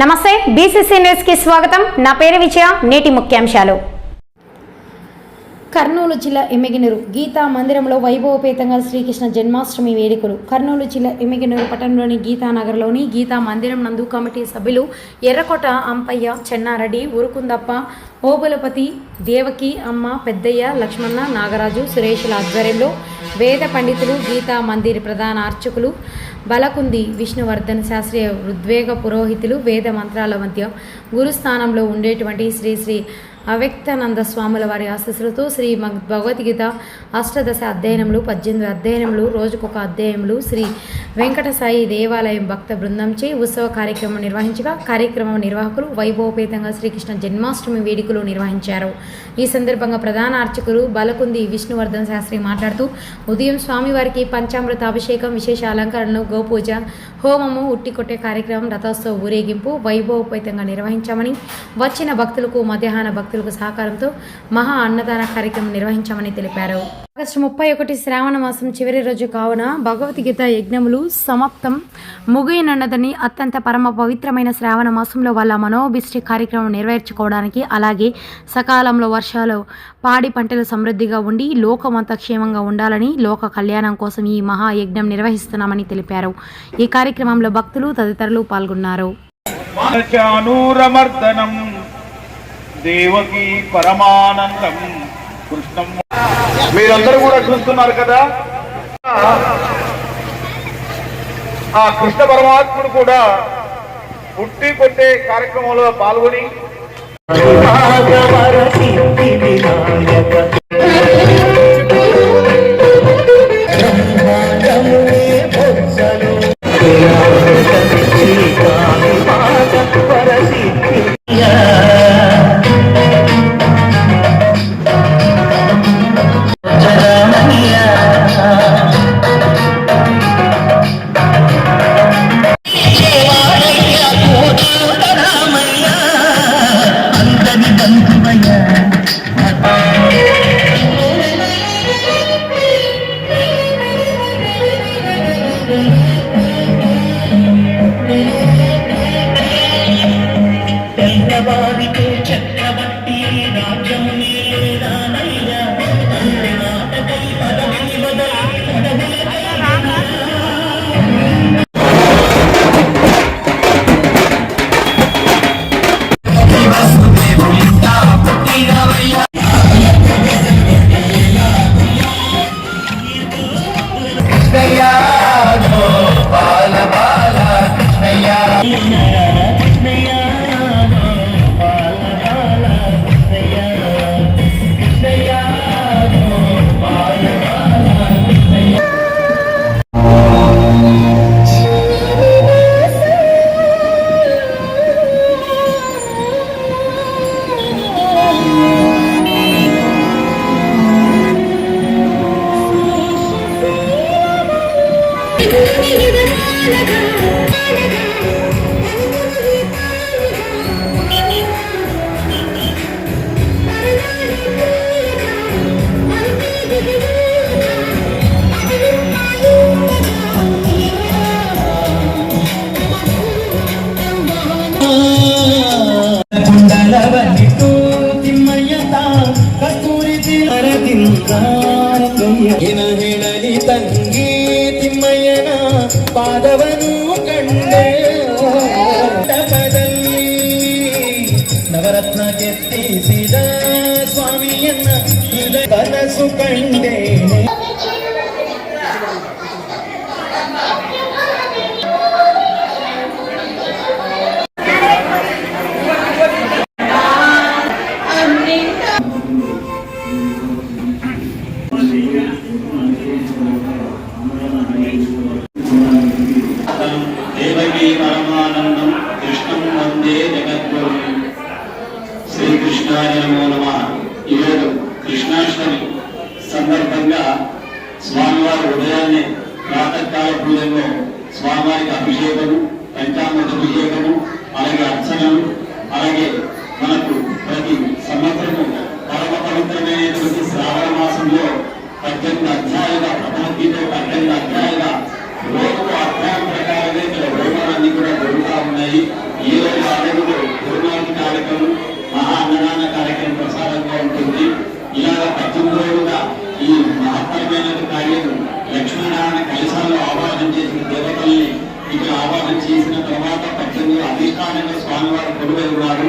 నమస్తే బీసీసీ న్యూస్కి స్వాగతం. నా పేరు విజయ నేటి ముఖ్యాంశాలు. కర్నూలు జిల్లా ఎమ్మిగినూరు గీతా మందిరంలో వైభవపేతంగా శ్రీకృష్ణ జన్మాష్టమి వేడుకలు. కర్నూలు జిల్లా ఎమ్మిగినూరు పట్టణంలోని గీతానగర్లోని గీతా మందిరం నందు కమిటీ సభ్యులు ఎర్రకోట అంపయ్య చెన్నారెడ్డి ఉరుకుందప్ప ఓబులపతి దేవకి అమ్మ పెద్దయ్య లక్ష్మణ నాగరాజు సురేషుల ఆధ్వర్యంలో వేద పండితులు గీతా మందిర్ ప్రధాన అర్చకులు బలకుంది విష్ణువర్ధన్ శాస్త్రీయ ఉద్వేగ పురోహితులు వేద మంత్రాల మధ్య గురుస్థానంలో ఉండేటువంటి శ్రీ శ్రీ అవ్యక్తానంద స్వాముల వారి ఆశస్సులతో శ్రీ మగ్ భగవద్గీత అష్టదశ అధ్యయనములు పద్దెనిమిది అధ్యయనములు రోజుకొక అధ్యయములు శ్రీ వెంకట సాయి దేవాలయం భక్త బృందంచే ఉత్సవ కార్యక్రమం నిర్వహించగా కార్యక్రమం నిర్వాహకులు వైభవపేతంగా శ్రీకృష్ణ జన్మాష్టమి వేడుకలు నిర్వహించారు. ఈ సందర్భంగా ప్రధాన అర్చకులు బలకుంది విష్ణువర్ధన్ శాస్త్రి మాట్లాడుతూ ఉదయం స్వామివారికి పంచామృత అభిషేకం విశేష అలంకరణలు గోపూజ హోమము ఉట్టికొట్టే కార్యక్రమం రథోత్సవ ఊరేగింపు వైభవపేతంగా నిర్వహించామని వచ్చిన భక్తులకు మధ్యాహ్న భక్తులకు సహకారంతో మహా అన్నదాన కార్యక్రమం నిర్వహించామని తెలిపారు. ఆగస్టు ముప్పై ఒకటి శ్రావణ మాసం చివరి రోజు కావున భగవద్గీత యజ్ఞములు సమాప్తం. ముగియనున్నదని అత్యంత పరమ పవిత్రమైన శ్రావణ మాసంలో వాళ్ళ మనోభిష్టి కార్యక్రమం నెరవేర్చుకోవడానికి అలాగే సకాలంలో వర్షాలు పాడి పంటలు సమృద్ధిగా ఉండి లోకమంతా క్షేమంగా ఉండాలని లోక కళ్యాణం కోసం ఈ మహాయజ్ఞం నిర్వహిస్తున్నామని తెలిపారు. ఈ కార్యక్రమంలో భక్తులు తదితరులు పాల్గొన్నారు. దేవకి పరమానందం కృష్ణం మీరందరూ కూడా చూస్తున్నారు కదా. ఆ కృష్ణ పరమాత్ముడు కూడా పుట్టి కొట్టే కార్యక్రమంలో పాల్గొని ಕಸ್ತೂರಿ ತಿರದಿಂತ ಪಾದವನು ಕಂಡೆ ಪದವಿ ನವರತ್ನ ಕೆತ್ತಿಸಿದ ಸ್ವಾಮಿಯನ್ನ ಹೃದಯ ಕನಸು ಕಂಡೇನೆ శ్రీకృష్ణాయ నమో. నమ ఈరోజు కృష్ణాష్టమి సందర్భంగా స్వామివారి ఉదయాన్నే ప్రాతకాల పూజల్లో స్వామివారికి అభిషేకము పంచామృత అభిషేకము అలాగే అర్చనలు అలాగే మనకు ప్రతి సంవత్సరము పరమ పవిత్రమైనటువంటి శ్రావణ మాసంలో పద్దెనిమిది అధ్యాయుల గీత పద్దెనిమిది అధ్యాయుల రోజు అధ్యాయం ప్రకారమే ఇక్కడ హోమాలన్నీ కూడా జరుగుతూ ఉన్నాయి ఈ రోజు ప్రసాదంగా ఉంటుంది ఇలాగ పద్దెనిమిది రోజులుగా ఈ మహత్తరమైన కార్యం లక్ష్మీనారాయణ కలశాలను ఆవాహన చేసిన దేవతల్ని ఇక్కడ ఆవాహన చేసిన తర్వాత పద్దెనిమిది అధిష్టానంగా స్వామివారు కొలువై ఉన్నారు.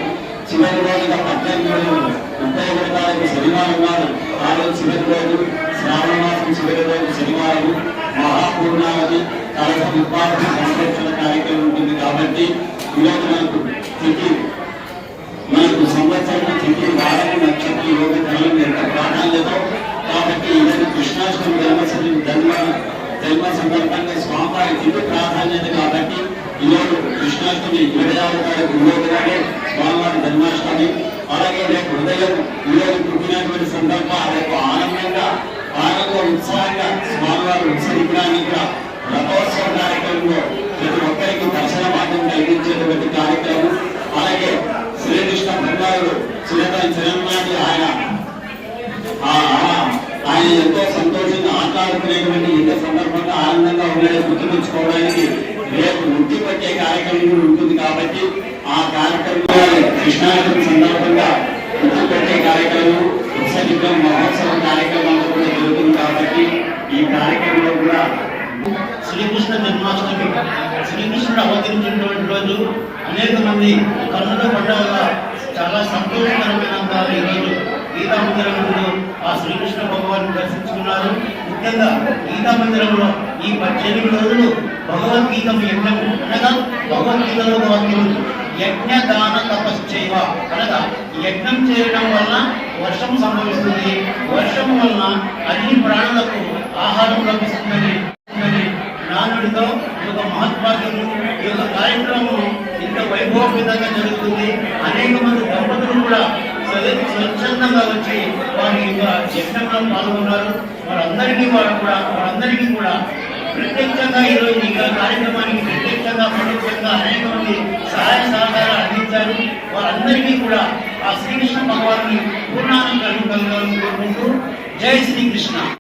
చివరి రోజుగా పద్దెనిమిది ముప్పై ఒకటి తారీఖు శనివారం నాడు ఆ రోజు చివరి రోజు శ్రావణ మాసం చివరి రోజు శనివారం మహాపూర్ణావతి కలశ సంరక్షణ కార్యక్రమం ఉంటుంది కాబట్టి ఈరోజు మనకు తిథి మనకు సంవత్సరం తిథి వారము నక్షత్రం యోగ కాలం ఎంత ప్రాధాన్యత కాబట్టి ఈరోజు కృష్ణాష్టమి జన్మశని జన్మ జన్మ సందర్భంగా స్వామివారి తిథి ప్రాధాన్యత కాబట్టి ఈరోజు కృష్ణాష్టమి ఇరవై ఆరు తారీఖు ఈరోజుగానే స్వామివారి జన్మాష్టమి అలాగే రేపు హృదయం ఈరోజు పుట్టినటువంటి సందర్భం రేపు ఆనందంగా ఆనంద ఉత్సాహంగా స్వామివారి ఉత్సవించడానికి కూడా రథోత్సవ కార్యక్రమంలో ప్రతి ఒక్కరికి ఆనందంగా ఉన్నాడు రేపు ముట్టి పట్టే కార్యక్రమం కూడా ఉంటుంది కాబట్టి ఆ కార్యక్రమం కృష్ణాష్టమి సందర్భంగా ముట్టి పట్టే కార్యక్రమం మహోత్సవం కార్యక్రమాలు కూడా జరుగుతుంది కాబట్టి ఈ కార్యక్రమంలో కూడా శ్రీకృష్ణ జన్మాష్టమి. శ్రీకృష్ణుడు అవతరించినటువంటి రోజు అనేక మంది కన్నుల పడ్డ వల్ల చాలా సంతోషకరమైన ఈరోజు గీతా మందిరంలో ఆ శ్రీకృష్ణ భగవాన్ని దర్శించుకున్నారు. ముఖ్యంగా గీతా మందిరంలో ఈ పద్దెనిమిది రోజులు భగవద్గీత యజ్ఞం అనగా భగవద్గీతలో ఒక వాక్యం యజ్ఞ దాన తపశ్చైవ అనగా యజ్ఞం చేయడం వలన వర్షం సంభవిస్తుంది. వర్షం వలన అన్ని ప్రాణులకు ఆహారం లభిస్తుందని ఉందని నానుడితో ఈ యొక్క మహత్వాక్యము ఈ యొక్క కార్యక్రమం ఇంత వైభవపేతంగా జరుగుతుంది అనేక మంది దంపతులు కూడా స్వ- స్వచ్ఛందంగా వచ్చి వారి యొక్క యజ్ఞంలో పాల్గొన్నారు వారందరికీ వారు కూడా వారందరికీ కూడా ప్రత్యక్షంగా ఈరోజు ఈ కార్యక్రమానికి ప్రత్యక్షంగా ప్రత్యక్షంగా అనేక మంది సహాయ సహకారాలు అందించారు. వారందరికీ కూడా ఆ శ్రీకృష్ణ భగవాన్ని పూర్ణానం కలుగు కోరుకుంటూ జై శ్రీకృష్ణ.